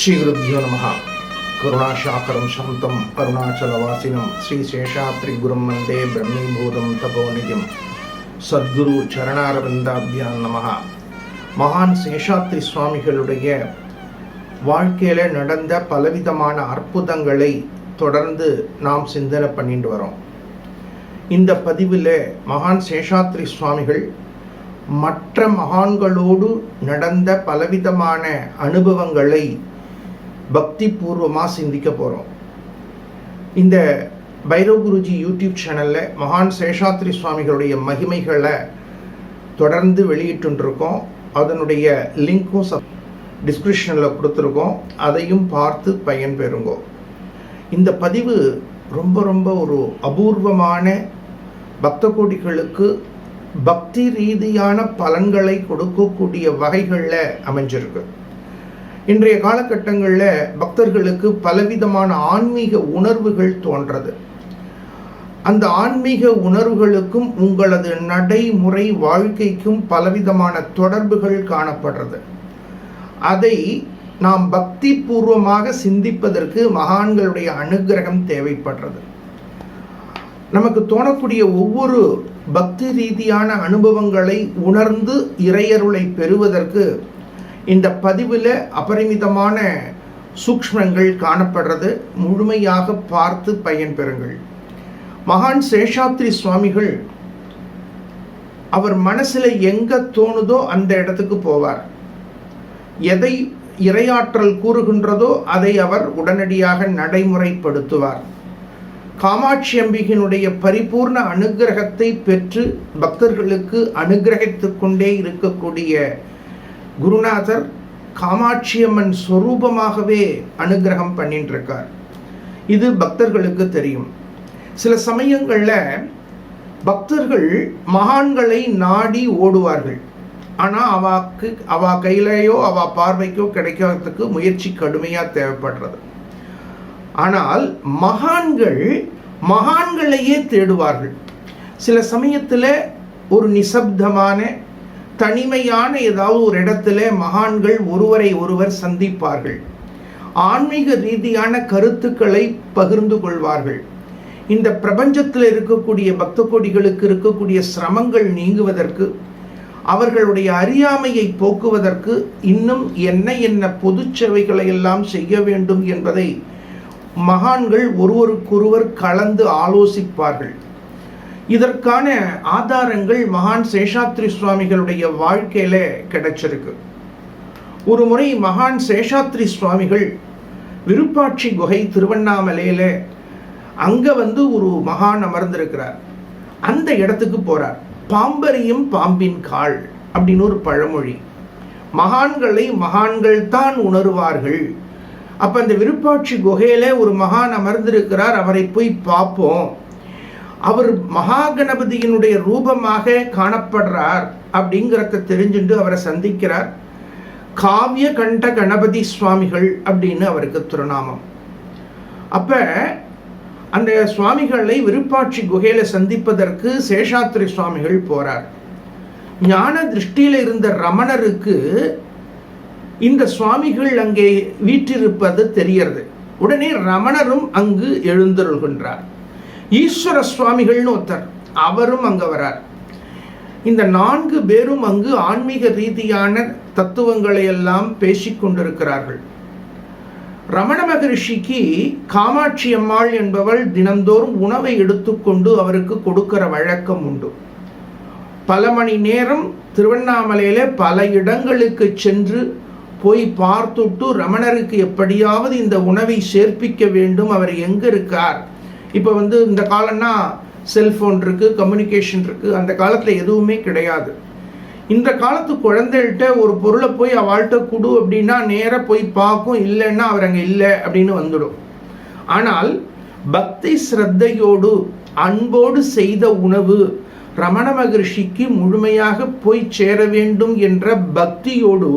ஸ்ரீகுருபியோ நம கருணாசாக்கரம் சாந்தம் கருணாச்சலவாசினம் ஸ்ரீ சேஷாத்ரி குரும் வந்தே பிரம்மீபூதம் தபோநிதியம் சத்குரு சரணாரவிந்தாபியான் நம மகான் சேஷாத்ரி சுவாமிகளுடைய வாழ்க்கையில் நடந்த பலவிதமான அற்புதங்களை தொடர்ந்து நாம் சிந்தனை பண்ணிட்டு வரோம். இந்த பதிவில் மகான் சேஷாத்ரி சுவாமிகள் மற்ற மகான்களோடு நடந்த பலவிதமான அனுபவங்களை பக்தி பூர்வமாக சிந்திக்க போகிறோம் இந்த பைரவ் குருஜி யூடியூப் சேனலில் மகான் சேஷாத்ரி சுவாமிகளுடைய மகிமைகளை தொடர்ந்து வெளியிட்டுருக்கோம் அதனுடைய லிங்க்கும் சப் டிஸ்கிரிப்ஷனில் கொடுத்துருக்கோம். அதையும் பார்த்து பயன்பெறுங்கோ இந்த பதிவு ரொம்ப ரொம்ப ஒரு அபூர்வமான பக்த கோடிகளுக்கு பக்தி ரீதியான பலன்களை கொடுக்கக்கூடிய வகைகளில் அமைஞ்சிருக்கு. இன்றைய காலகட்டங்களில் பக்தர்களுக்கு பலவிதமான ஆன்மீக உணர்வுகள் தோன்றது. அந்த ஆன்மீக உணர்வுகளுக்கும் உங்களது நடைமுறை வாழ்க்கைக்கும் பலவிதமான தொடர்புகள் காணப்படுறது. அதை நாம் பக்தி பூர்வமாக சிந்திப்பதற்கு மகான்களுடைய அனுகிரகம் தேவைப்படுறது. நமக்கு தோணக்கூடிய ஒவ்வொரு பக்தி ரீதியான அனுபவங்களை உணர்ந்து இறையருளை பெறுவதற்கு இந்த பதிவில் அபரிமிதமான சூக்ஷ்மங்கள் காணப்படுறது. முழுமையாக பார்த்து பயன்பெறுங்கள் மகான் சேஷாத்ரி சுவாமிகள் அவர் மனசில் எங்கே தோணுதோ அந்த இடத்துக்கு போவார். எதை இரையாற்றல் கூறுகின்றதோ அதை அவர் உடனடியாக நடைமுறைப்படுத்துவார். காமாட்சி அம்பிகையினுடைய பரிபூர்ண அனுகிரகத்தை பெற்று பக்தர்களுக்கு அனுகிரகித்து கொண்டே இருக்கக்கூடிய குருநாதர் காமாட்சியம்மன் ஸ்வரூபமாகவே அனுகிரகம் பண்ணிட்டுருக்கார் இது பக்தர்களுக்கு தெரியும். சில சமயங்களில் பக்தர்கள் மகான்களை நாடி ஓடுவார்கள். ஆனால் அவாக்கு அவா கையிலையோ அவா பார்வைக்கோ கிடைக்கிறதுக்கு முயற்சி கடுமையாக தேவைப்படுறது. ஆனால் மகான்கள் மகான்களையே தேடுவார்கள். சில சமயத்தில் ஒரு நிசப்தமான தனிமையான ஏதாவது ஒரு இடத்துல மகான்கள் ஒருவரை ஒருவர் சந்திப்பார்கள். ஆன்மீக ரீதியான கருத்துக்களை பகிர்ந்து கொள்வார்கள். இந்த பிரபஞ்சத்தில் இருக்கக்கூடிய பக்த கோடிகளுக்கு இருக்கக்கூடிய சிரமங்கள் நீங்குவதற்கு அவர்களுடைய அறியாமையை போக்குவதற்கு இன்னும் என்ன என்ன பொது சேவைகளை எல்லாம் செய்ய வேண்டும் என்பதை மகான்கள் ஒருவருக்கொருவர் கலந்து ஆலோசிப்பார்கள். இதற்கான ஆதாரங்கள் மகான் சேஷாத்ரி சுவாமிகளுடைய வாழ்க்கையில கிடைச்சிருக்கு. ஒரு முறை மகான் சேஷாத்ரி சுவாமிகள் விருப்பாட்சி குகை திருவண்ணாமலையில அங்க வந்து ஒரு மகான் அமர்ந்திருக்கிறார். அந்த இடத்துக்கு போறார். பாம்பரியும் பாம்பின் கால் அப்படின்னு ஒரு பழமொழி. மகான்களை மகான்கள் தான் உணர்வார்கள். அப்போ அந்த விருப்பாட்சி குகையில் ஒரு மகான் அமர்ந்திருக்கிறார். அவரை போய் பார்ப்போம். அவர் மகா கணபதியினுடைய ரூபமாக காணப்படுறார் அப்படிங்கிறத தெரிஞ்சுட்டு அவரை சந்திக்கிறார். காவிய கண்ட கணபதி சுவாமிகள் அப்படின்னு அவருக்கு திருநாமம். அப்ப அந்த சுவாமிகளை விருப்பாட்சி குகையில சந்திப்பதற்கு சேஷாத்திரி சுவாமிகள் போறார். ஞான திருஷ்டியில் இருந்த ரமணருக்கு இந்த சுவாமிகள் அங்கே வீற்றிருப்பது தெரியறது. உடனே ரமணரும் அங்கு எழுந்தருள்கின்றார். ஈஸ்வர சுவாமிகள்னு ஒருத்தர். அவரும் அங்கே வரார். இந்த நான்கு பேரும் அங்கு ஆன்மீக ரீதியான தத்துவங்களை எல்லாம் பேசிக்கொண்டிருக்கிறார்கள் ரமண மகரிஷிக்கு காமாட்சி அம்மாள் என்பவள் தினந்தோறும் உணவை எடுத்துக்கொண்டு அவருக்கு கொடுக்கிற வழக்கம் உண்டு. பல மணி நேரம் திருவண்ணாமலையில பல இடங்களுக்கு சென்று போய் பார்த்துட்டு ரமணருக்கு எப்படியாவது இந்த உணவை சேர்ப்பிக்க வேண்டும். அவர் எங்க இருக்கார்? இப்போ வந்து இந்த காலம்னா செல்ஃபோன் இருக்குது கம்யூனிகேஷன் இருக்குது அந்த காலத்தில் எதுவுமே கிடையாது. இந்த காலத்து குழந்தைகிட்ட ஒரு பொருளை போய் அவள்கிட்ட கொடு அப்படின்னா நேராக போய் பார்க்கும். இல்லைன்னா அவர் அங்கே இல்லை அப்படின்னு வந்துடும். ஆனால் பக்தி ஸ்ரத்தையோடு அன்போடு செய்த உணவு ரமண மகர்ஷிக்கு முழுமையாக போய் சேர வேண்டும் என்ற பக்தியோடு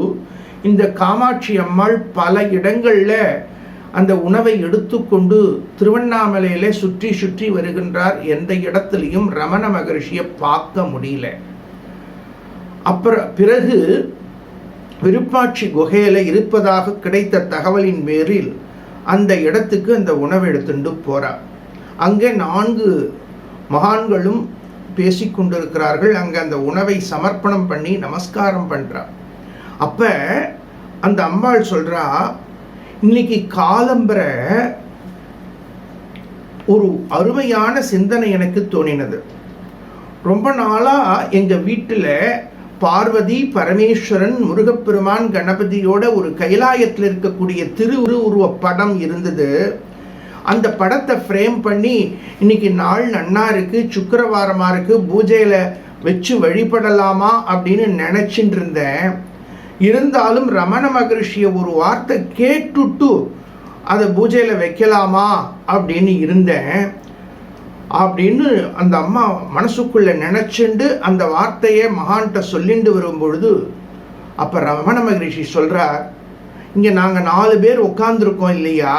இந்த காமாட்சி அம்மாள் பல இடங்களில் அந்த உணவை எடுத்துக்கொண்டு திருவண்ணாமலையிலே சுற்றி சுற்றி வருகின்றார். எந்த இடத்துலையும் ரமண மகர்ஷியை பார்க்க முடியல. அப்புறம் பிறகு விருப்பாட்சி குகையில் இருப்பதாக கிடைத்த தகவலின் பேரில் அந்த இடத்துக்கு அந்த உணவு எடுத்துட்டு போகிறார் அங்கே நான்கு மகான்களும் பேசிக்கொண்டிருக்கிறார்கள் அங்கே அந்த உணவை சமர்ப்பணம் பண்ணி நமஸ்காரம் பண்ணுறார் அப்போ அந்த அம்பாள் சொல்கிறா இன்னைக்கு காலம்பர ஒரு அருமையான சிந்தனை எனக்கு தோணினது. ரொம்ப நாளா எங்க வீட்டில் பார்வதி பரமேஸ்வரன் முருகப்பெருமான் கணபதியோட ஒரு கைலாயத்தில் இருக்கக்கூடிய திரு உருவ படம் இருந்தது. அந்த படத்தை ஃப்ரேம் பண்ணி இன்னைக்கு நாள் நன்னா இருக்கு சுக்கரவாரமாக இருக்கு பூஜையில் வச்சு வழிபடலாமா அப்படின்னு நினச்சிட்டு இருந்தேன். இருந்தாலும் ரமண மகரிஷிய ஒரு வார்த்தை கேட்டுட்டு அதை பூஜையில் வைக்கலாமா அப்படின்னு இருந்தேன். அப்படின்னு அந்த அம்மா மனசுக்குள்ளே நினச்சிண்டு அந்த வார்த்தையை மகான்கிட்ட சொல்லிண்டு வரும்பொழுது அப்போ ரமண மகரிஷி சொல்கிறார் இங்கே நாங்கள் நாலு பேர் உட்கார்ந்துருக்கோம் இல்லையா?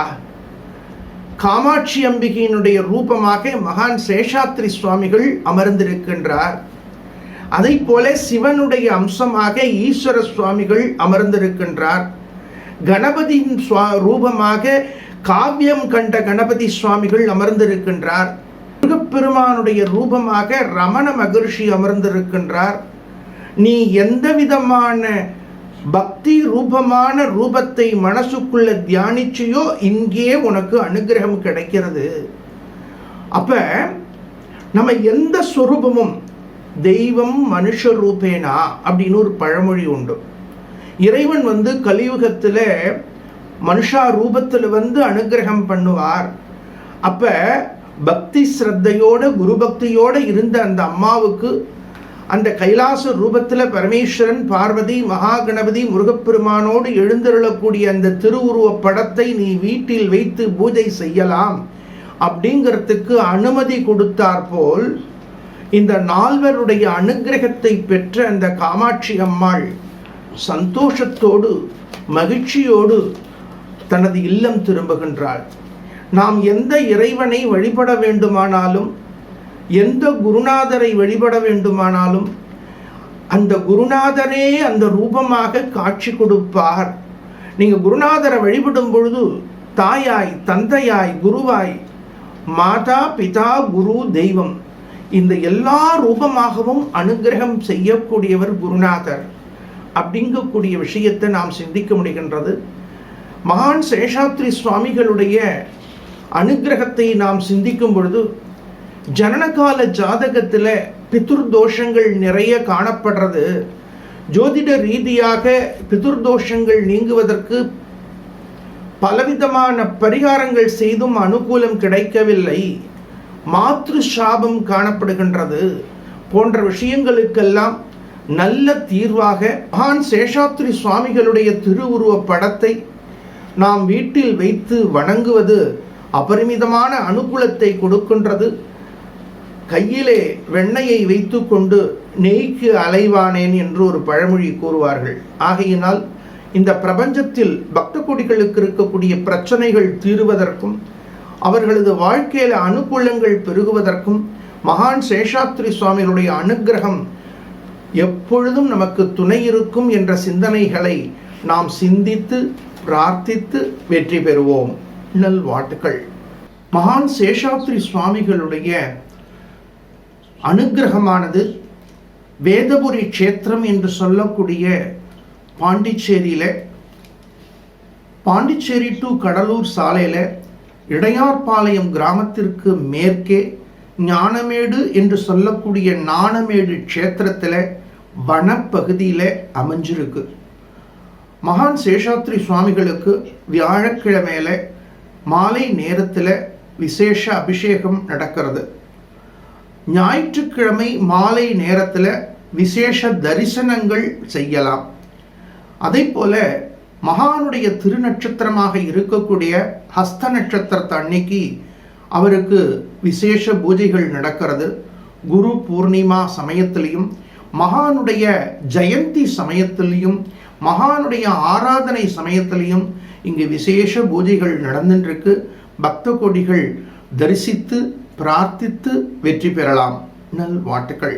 காமாட்சி அம்பிகையினுடைய ரூபமாக மகான் சேஷாத்ரி சுவாமிகள் அமர்ந்திருக்கின்றார். அதை போல சிவனுடைய அம்சமாக ஈஸ்வர சுவாமிகள் அமர்ந்திருக்கின்றார். கணபதியின் ரூபமாக காவியம் கண்ட கணபதி சுவாமிகள் அமர்ந்திருக்கின்றார். முருகப்பெருமானுடைய ரூபமாக ரமண மகர்ஷி அமர்ந்திருக்கின்றார். நீ எந்த விதமான பக்தி ரூபமான ரூபத்தை மனசுக்குள்ள தியானிச்சியோ இங்கே உனக்கு அனுகிரகம் கிடைக்கிறது. அப்ப நம்ம எந்த சொரூபமும் தெய்வம் மனுஷ ரூபேனா அப்படின்னு ஒரு பழமொழி உண்டு. இறைவன் வந்து கலியுகத்தில் மனுஷா ரூபத்தில் வந்து அனுகிரகம் பண்ணுவார். அப்போ பக்தி ஸ்ரத்தையோட குரு பக்தியோட இருந்த அந்த அம்மாவுக்கு அந்த கைலாச ரூபத்தில் பரமேஸ்வரன் பார்வதி மகா கணபதி முருகப்பெருமானோடு எழுந்தருளக்கூடிய அந்த திருவுருவ படத்தை நீ வீட்டில் வைத்து பூஜை செய்யலாம் அப்படிங்கிறதுக்கு அனுமதி கொடுத்தார் போல் இந்த நால்வருடைய அனுகிரகத்தை பெற்ற அந்த காமாட்சி அம்மாள் சந்தோஷத்தோடு மகிழ்ச்சியோடு தனது இல்லம் திரும்புகின்றாள். நாம் எந்த இறைவனை வழிபட வேண்டுமானாலும் எந்த குருநாதரை வழிபட வேண்டுமானாலும் அந்த குருநாதரே அந்த ரூபமாக காட்சி கொடுப்பார். நீங்கள் குருநாதரை வழிபடும் பொழுது தாயாய் தந்தையாய் குருவாய் மாதா பிதா குரு தெய்வம். இந்த எல்லா ரூபமாகவும் அனுகிரகம் செய்யக்கூடியவர் குருநாதர் அப்படிங்கக்கூடிய விஷயத்தை நாம் சிந்திக்க முடிகின்றது. மகான் சேஷாத்ரி சுவாமிகளுடைய அனுகிரகத்தை நாம் சிந்திக்கும் பொழுது ஜனனகால ஜாதகத்தில் பிதுர் தோஷங்கள் நிறைய காணப்படுறது. ஜோதிட ரீதியாக பிதுர் தோஷங்கள் நீங்குவதற்கு பலவிதமான பரிகாரங்கள் செய்தும் அனுகூலம் கிடைக்கவில்லை. மாத்ரு சாபம் காணப்படுகின்றது போன்ற விஷயங்களுக்கெல்லாம் நல்ல தீர்வாக மகான் சேஷாத்ரி சுவாமிகளுடைய திருவுருவ படத்தை நாம் வீட்டில் வைத்து வணங்குவது அபரிமிதமான அனுகூலத்தை கொடுக்கின்றது. கையிலே வெண்ணையை வைத்து கொண்டு நெய்க்கு அலைவானேன் என்று ஒரு பழமொழி கூறுவார்கள். ஆகையினால் இந்த பிரபஞ்சத்தில் பக்த கொடிகளுக்கு இருக்கக்கூடிய பிரச்சனைகள் தீருவதற்கும் அவர்களது வாழ்க்கையில் அனுகூலங்கள் பெருகுவதற்கும் மகான் சேஷாத்ரி சுவாமிகளுடைய அனுகிரகம் எப்பொழுதும் நமக்கு துணை இருக்கும் என்ற சிந்தனைகளை நாம் சிந்தித்து பிரார்த்தித்து வெற்றி பெறுவோம். நல்வாழ்த்துக்கள் மகான் சேஷாத்ரி சுவாமிகளுடைய அனுகிரகமானது வேதபுரி க்ஷேத்திரம் என்று சொல்லக்கூடிய பாண்டிச்சேரியில் பாண்டிச்சேரி டு கடலூர் சாலையில் இடையார்பாளையம் கிராமத்திற்கு மேற்கே ஞானமேடு என்று சொல்லக்கூடிய நாணமேடு க்ஷேத்திரத்தில் வனப்பகுதியில் அமைஞ்சிருக்கு. மகான் சேஷாத்ரி சுவாமிகளுக்கு வியாழக்கிழமையில் மாலை நேரத்தில் விசேஷ அபிஷேகம் நடக்கிறது. ஞாயிற்றுக்கிழமை மாலை நேரத்தில் விசேஷ தரிசனங்கள் செய்யலாம். அதே போல மகானுடைய திருநட்சத்திரமாக இருக்கக்கூடிய ஹஸ்த நட்சத்திரத்தை அன்னைக்கு அவருக்கு விசேஷ பூஜைகள் நடக்கிறது. குரு பூர்ணிமா சமயத்திலையும் மகானுடைய ஜெயந்தி சமயத்திலையும் மகானுடைய ஆராதனை சமயத்திலையும் இங்கு விசேஷ பூஜைகள் நடந்துட்டுருக்கு பக்த கொடிகள் தரிசித்து பிரார்த்தித்து வெற்றி பெறலாம். நல் வாட்டுக்கள்